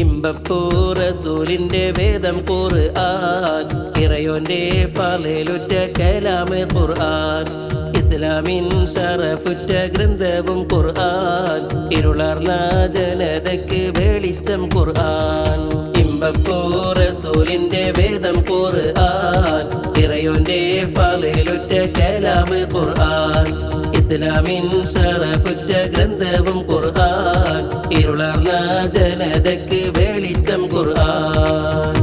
ഇമ്പപ്പൂ റസൂലിന്റെ വേദം ഖുർആൻ ഇറയോന്റെ പാലയിലുറ്റ കലാമ് ഖുർആൻ ഇസ്ലാമിൻ ഷറഫുറ്റ ഗ്രന്ഥവും ഖുർആൻ ഇരുളർന്ന ജനതയ്ക്ക് വെളിച്ചം ഖുർആൻ. ഇമ്പപ്പൂ റസൂലിന്റെ വേദം ഖുർആൻ ഇറയോന്റെ പാലയിലുറ്റ കലാമ് ഖുർആൻ ഇസ്ലാമിൻ ഷറഫുറ്റ ഗ്രന്ഥവും ഖുർആൻ. ഇരുളർന്ന ജനതക്ക് വെളിച്ചം ഖുർആൻ.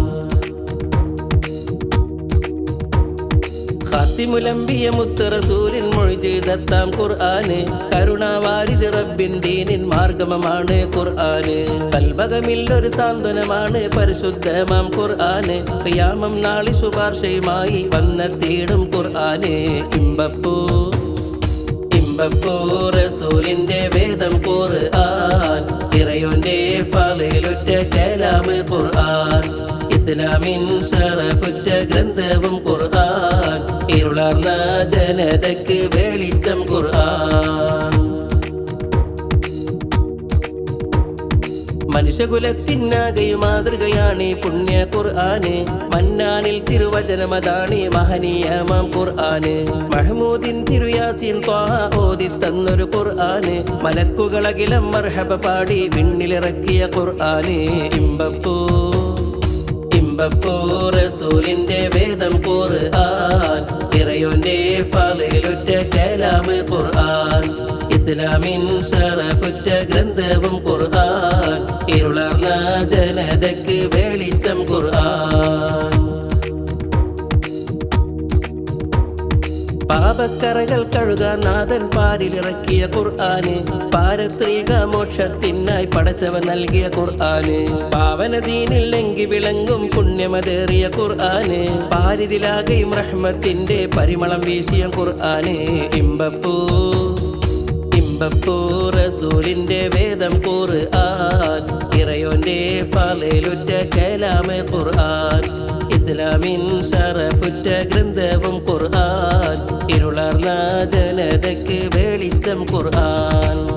ഖാത്തിമുലംബിയ മുത്ത് റസൂലിൻ മൊഴിചെയ്തെത്താം ഖുർആന്. കരുണാവാരിത് റബ്ബിൻ ദീനിൻ മാർഗമമാണ് ഖുർആന്. കൽബകമില്ലൊരു സാന്ത്വനമാണ് പരിശുദ്ധമാം ഖുർആന്. ഖിയാമം നാളി ശുപാർശയുമായി വന്നെത്തിയിടും ഖുർആന്. ഇമ്പപ്പൂ ഇമ്പപ്പൂ റസൂലിന്റെ വേദം ഖുർആൻ ഫലയിലുറ്റ കലാമ് ഖുർആൻ ഇസ്ലാമിൻ ഷറഫുറ്റ ഗ്രന്ഥവും ഖുർആൻ ഇരുളർന്ന ജനതയ്ക്ക് വെളിച്ചം ഖുർആൻ മനുഷ്യകുലത്തിനാകെയും മാതൃകയാണ് പുണ്യ ഖുർആന്. മന്നാനിൽ തിരുവചനമതാണ് മഹനീയമാം ഖുർആന്. മഹമൂദിൻ തിരുയാസിൻ ഓതി തന്നൊരു ഖുർആന്. മലക്കുകളകിലം മർഹബ പാടി വിണ്ണിലിറക്കിയ ഖുർആന്. ഇമ്പപ്പൂ ഇമ്പപ്പൂ റസൂലിന്റെ വേദം ഖുർആൻ. ഇറയോന്റെ ഫലയിലുറ്റ കലാമ് ഖുർആൻ. ഇസ്ലാമിൻ ഷറഫുറ്റ ഗ്രന്ഥവും ഖുർആൻ. ജനതയ്ക്ക് വെളിച്ചം ഖുർആൻ. പാപക്കറകൾ കഴുകാൻ നാഥൻ പാരിലിറക്കിയ ഖുർആന് പാരത്രിക മോക്ഷത്തിനായി പടച്ചവൻ നൽകിയ ഖുർആന് പാവനദീനില്ലെങ്കിൽ വിളങ്ങും പുണ്യമതേറിയ ഖുർആന് പാരിതിലാകെയും റഹ്മത്തിന്റെ പരിമളം വീശിയ ഖുർആന് ഇമ്പപ്പൂ. റസൂലിന്റെ വേദം ഖുർആൻ. ഇറയോന്റെ പാലയിലുറ്റ കലാമ ഖുർആൻ. ഇസ്ലാമിൻ ഷറഫുറ്റ ഗ്രന്ഥവും ഖുർആൻ. ഇരുളർന്ന ജനതയ്ക്ക് വെളിച്ചം ഖുർആൻ.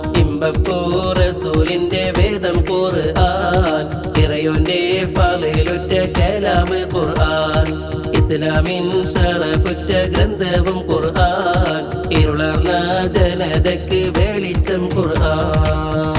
റസൂലിന്റെ വേദം ഖുർആൻ. ഇറയോന്റെ പാലയിലുറ്റ കലാമ ഖുർആൻ. ഇസ്ലാമിൻ ഷറഫുറ്റ ഗ്രന്ഥവും ഖുർആൻ. ഇരുളർന്ന ജനതയ്ക്ക് വെളിച്ചം ഖുർആൻ.